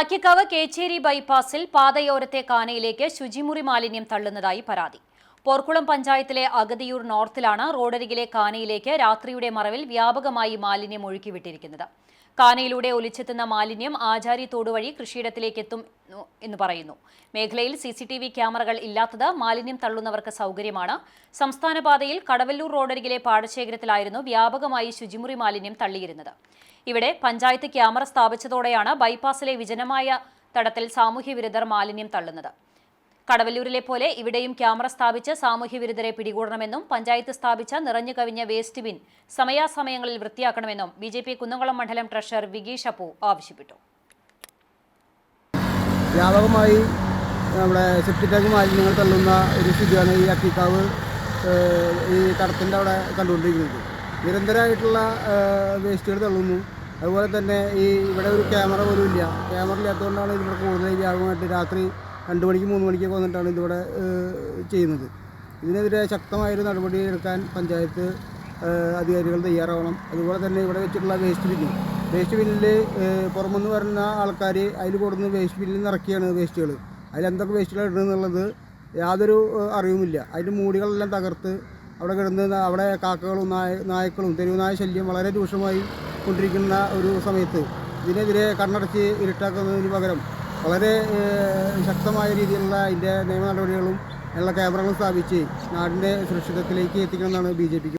അക്കിക്കാവ് കേച്ചേരി ബൈപ്പാസിൽ പാതയോരത്തെ കാനയിലേക്ക് ശുചിമുറി മാലിന്യം തള്ളുന്നതായി പരാതി. പോർക്കുളം പഞ്ചായത്തിലെ അഗതിയൂർ നോർത്തിലാണ് റോഡരികിലെ കാനയിലേക്ക് രാത്രിയുടെ മറവിൽ വ്യാപകമായി മാലിന്യം ഒഴുക്കിവിട്ടിരിക്കുന്നത്. കാനയിലൂടെ ഒലിച്ചെത്തുന്ന മാലിന്യം ആചാരി തോടുവഴി കൃഷിയിടത്തിലേക്ക് എത്തും എന്ന് പറയുന്നു. മേഖലയിൽ സി സി ടി വി ക്യാമറകൾ ഇല്ലാത്തത് മാലിന്യം തള്ളുന്നവർക്ക് സൗകര്യമാണ്. സംസ്ഥാന പാതയിൽ കടവല്ലൂർ റോഡരികിലെ പാടശേഖരത്തിലായിരുന്നു വ്യാപകമായി ശുചിമുറി മാലിന്യം തള്ളിയിരുന്നത്. ഇവിടെ പഞ്ചായത്ത് ക്യാമറ സ്ഥാപിച്ചതോടെയാണ് ബൈപ്പാസിലെ വിജനമായ തടത്തിൽ സാമൂഹ്യ വിരുദ്ധർ മാലിന്യം തള്ളുന്നത്. കടവല്ലൂരിലെ പോലെ ഇവിടെയും ക്യാമറ സ്ഥാപിച്ച് സാമൂഹ്യ വിരുദ്ധരെ പിടികൂടണമെന്നും പഞ്ചായത്ത് സ്ഥാപിച്ച നിറഞ്ഞു കവിഞ്ഞ വേസ്റ്റ് ബിൻ സമയാസമയങ്ങളിൽ വൃത്തിയാക്കണമെന്നും ബി ജെ പി കുന്നംകുളം മണ്ഡലം ട്രഷറർ വിഗീഷ് അപ്പു ആവശ്യപ്പെട്ടു. വ്യാപകമായി നമ്മുടെ സെപ്റ്റിക് മാലിന്യങ്ങൾ തള്ളുന്ന ഒരു സ്ഥിതിയാണ് ഈ അക്കിക്കാവ് ഈ കടത്തിന്റെ അവിടെ കണ്ടുകൊണ്ടിരിക്കുന്നത്. നിരന്തരമായിട്ടുള്ള വേസ്റ്റുകൾ തള്ളുന്നു. അതുപോലെ തന്നെ ഈ ഇവിടെ ഒരു ക്യാമറ പോലും ഇല്ല. ക്യാമറ ഇല്ലാത്തതുകൊണ്ടാണ് ഇവിടെ കൂടുതൽ വ്യാപകമായിട്ട് രാത്രി രണ്ട് മണിക്ക് മൂന്ന് മണിക്കൊക്കെ വന്നിട്ടാണ് ഇതിവിടെ ചെയ്യുന്നത്. ഇതിനെതിരെ ശക്തമായൊരു നടപടി എടുക്കാൻ പഞ്ചായത്ത് അധികാരികൾ തയ്യാറാവണം. അതുപോലെ തന്നെ ഇവിടെ വെച്ചിട്ടുള്ള വേസ്റ്റ് ബില്ല് വേസ്റ്റ് ബില്ലിൽ പുറമെന്ന് വരുന്ന ആൾക്കാർ അതിൽ കൊടുന്ന് വേസ്റ്റ് ബില്ലിൽ നിറക്കിയാണ് വേസ്റ്റുകൾ അതിൽ എന്തൊക്കെ വേസ്റ്റുകൾ ഇടുന്നുള്ളത് യാതൊരു അറിവുമില്ല. അതിന്റെ മൂടികളെല്ലാം തകർത്ത് അവിടെ കിടന്ന് അവിടെ കാക്കകളും നായ നായ്ക്കളും തെരുവ് നായ ശല്യം വളരെ രൂക്ഷമായി കൊണ്ടിരിക്കുന്ന ഒരു സമയത്ത് ഇതിനെതിരെ കണ്ണടച്ച് ഇരുട്ടാക്കുന്നതിന് പകരം വളരെ ശക്തമായ രീതിയിലുള്ള അതിന്റെ നിയമ നടപടികളും അതിനുള്ള ക്യാമറകളും സ്ഥാപിച്ച് നാടിന്റെ സുരക്ഷിതത്തിലേക്ക് എത്തിക്കണമെന്നാണ് ബി ജെ പിക്ക്